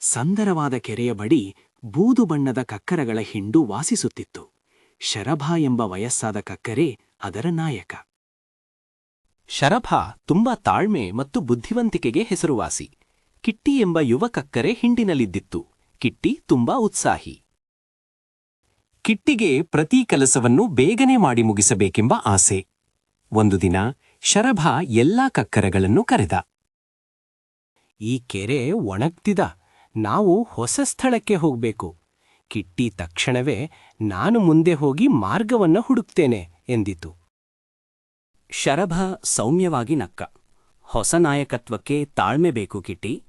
ಸಂದರವಾದ ಕೆರೆಯ ಬಳಿ ಬೂದು ಬಣ್ಣದ ಕಕ್ಕರಗಳ ಹಿಂಡು ವಾಸಿಸುತ್ತಿತ್ತು. ಶರಭ ಎಂಬ ವಯಸ್ಸಾದ ಕಕ್ಕರೆ ಅದರ ನಾಯಕ. ಶರಭ ತುಂಬಾ ತಾಳ್ಮೆ ಮತ್ತು ಬುದ್ಧಿವಂತಿಕೆಗೆ ಹೆಸರುವಾಸಿ. ಕಿಟ್ಟಿ ಎಂಬ ಯುವ ಕಕ್ಕರೆ ಹಿಂಡಿನಲ್ಲಿದ್ದಿತ್ತು. ಕಿಟ್ಟಿ ತುಂಬಾ ಉತ್ಸಾಹಿ. ಕಿಟ್ಟಿಗೆ ಪ್ರತಿ ಕೆಲಸವನ್ನು ಬೇಗನೆ ಮಾಡಿ ಮುಗಿಸಬೇಕೆಂಬ ಆಸೆ. ಒಂದು ದಿನ ಶರಭ ಎಲ್ಲಾ ಕಕ್ಕರೆಗಳನ್ನು ಕರೆದ. ಈ ಕೆರೆ ಒಣಗ್ತಿದ. ನಾವು ಹೊಸ ಸ್ಥಳಕ್ಕೆ ಹೋಗಬೇಕು. ಕಿಟ್ಟಿ ತಕ್ಷಣವೇ ನಾನು ಮುಂದೆ ಹೋಗಿ ಮಾರ್ಗವನ್ನು ಹುಡುಕ್ತೇನೆ ಎಂದಿತು. ಶರಭ ಸೌಮ್ಯವಾಗಿ ನಕ್ಕ. ಹೊಸ ನಾಯಕತ್ವಕ್ಕೆ ತಾಳ್ಮೆ ಬೇಕು ಕಿಟ್ಟಿ.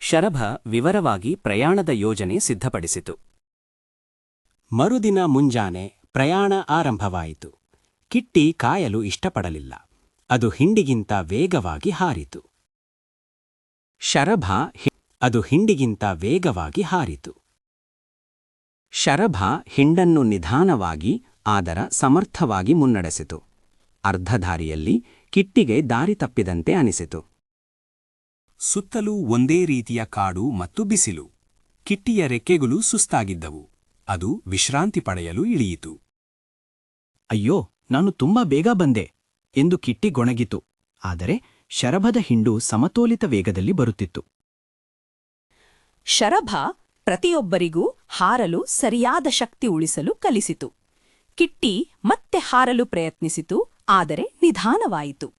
ಶರಭ ವಿವರವಾಗಿ ಪ್ರಯಾಣದ ಯೋಜನೆ ಸಿದ್ಧಪಡಿಸಿತು. ಮರುದಿನ ಮುಂಜಾನೆ ಪ್ರಯಾಣ ಆರಂಭವಾಯಿತು. ಕಿಟ್ಟಿ ಕಾಯಲು ಇಷ್ಟಪಡಲಿಲ್ಲ. ಅದು ಹಿಂಡಿಗಿಂತ ವೇಗವಾಗಿ ಹಾರಿತು. ಶರಭ ಅದು ಹಿಂಡಿಗಿಂತ ವೇಗವಾಗಿ ಹಾರಿತು. ಶರಭ ಹಿಂಡನ್ನು ನಿಧಾನವಾಗಿ, ಆದರ ಸಮರ್ಥವಾಗಿ ಮುನ್ನಡೆಸಿತು. ಅರ್ಧಧಾರಿಯಲ್ಲಿ ಕಿಟ್ಟಿಗೆ ದಾರಿ ತಪ್ಪಿದಂತೆ ಅನಿಸಿತು. ಸುತ್ತಲೂ ಒಂದೇ ರೀತಿಯ ಕಾಡು ಮತ್ತು ಬಿಸಿಲು. ಕಿಟ್ಟಿಯ ರೆಕ್ಕೆಗಳು ಸುಸ್ತಾಗಿದ್ದವು. ಅದು ವಿಶ್ರಾಂತಿ ಪಡೆಯಲು ಇಳಿಯಿತು. ಅಯ್ಯೋ, ನಾನು ತುಂಬಾ ಬೇಗ ಬಂದೆ ಎಂದು ಕಿಟ್ಟಿ ಗೊಣಗಿತು. ಆದರೆ ಶರಭದ ಹಿಂಡು ಸಮತೋಲಿತ ವೇಗದಲ್ಲಿ ಬರುತ್ತಿತ್ತು. ಶರಭ ಪ್ರತಿಯೊಬ್ಬರಿಗೂ ಹಾರಲು ಸರಿಯಾದ ಶಕ್ತಿ ಉಳಿಸಲು ಕಲಿಸಿತು. ಕಿಟ್ಟಿ ಮತ್ತೆ ಹಾರಲು ಪ್ರಯತ್ನಿಸಿತು ಆದರೆ ನಿಧಾನವಾಯಿತು.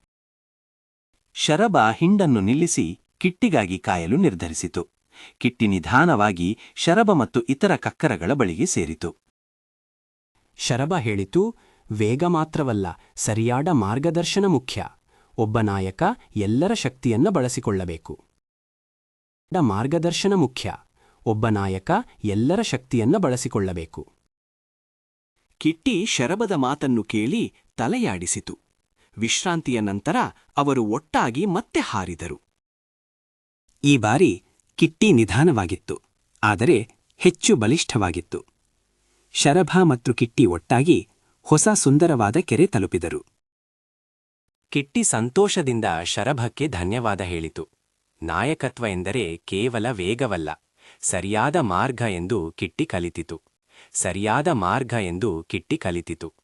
ಶರಭ ಹಿಂಡನ್ನು ನಿಲ್ಲಿಸಿ ಕಿಟ್ಟಿಗಾಗಿ ಕಾಯಲು ನಿರ್ಧರಿಸಿತು. ಕಿಟ್ಟಿ ನಿಧಾನವಾಗಿ ಶರಭ ಮತ್ತು ಇತರ ಕಕ್ಕರಗಳ ಬಳಿಗೆ ಸೇರಿತು. ಶರಭ ಹೇಳಿತು ವೇಗ ಮಾತ್ರವಲ್ಲ ಸರಿಯಾದ ಮಾರ್ಗದರ್ಶನ ಮುಖ್ಯ. ಒಬ್ಬ ನಾಯಕ ಎಲ್ಲರ ಶಕ್ತಿಯನ್ನ ಬಳಸಿಕೊಳ್ಳಬೇಕು. ಮಾರ್ಗದರ್ಶನ ಮುಖ್ಯ. ಒಬ್ಬ ನಾಯಕ ಎಲ್ಲರ ಶಕ್ತಿಯನ್ನ ಬಳಸಿಕೊಳ್ಳಬೇಕು. ಕಿಟ್ಟಿ ಶರಬದ ಮಾತನ್ನು ಕೇಳಿ ತಲೆಯಾಡಿಸಿತು. ವಿಶ್ರಾಂತಿಯ ನಂತರ ಅವರು ಒಟ್ಟಾಗಿ ಮತ್ತೆ ಹಾರಿದರು. ಈ ಬಾರಿ ಕಿಟ್ಟಿ ನಿಧಾನವಾಗಿತ್ತು, ಆದರೆ ಹೆಚ್ಚು ಬಲಿಷ್ಠವಾಗಿತ್ತು. ಶರಭ ಮತ್ತು ಕಿಟ್ಟಿ ಒಟ್ಟಾಗಿ ಹೊಸ ಸುಂದರವಾದ ಕೆರೆ ತಲುಪಿದರು. ಕಿಟ್ಟಿ ಸಂತೋಷದಿಂದ ಶರಭಕ್ಕೆ ಧನ್ಯವಾದ ಹೇಳಿತು. ನಾಯಕತ್ವ ಎಂದರೆ ಕೇವಲ ವೇಗವಲ್ಲ ಸರಿಯಾದ ಮಾರ್ಗ ಎಂದು ಕಿಟ್ಟಿ ಕಲಿತಿತು ಸರಿಯಾದ ಮಾರ್ಗ ಎಂದು ಕಿಟ್ಟಿ ಕಲಿತಿತು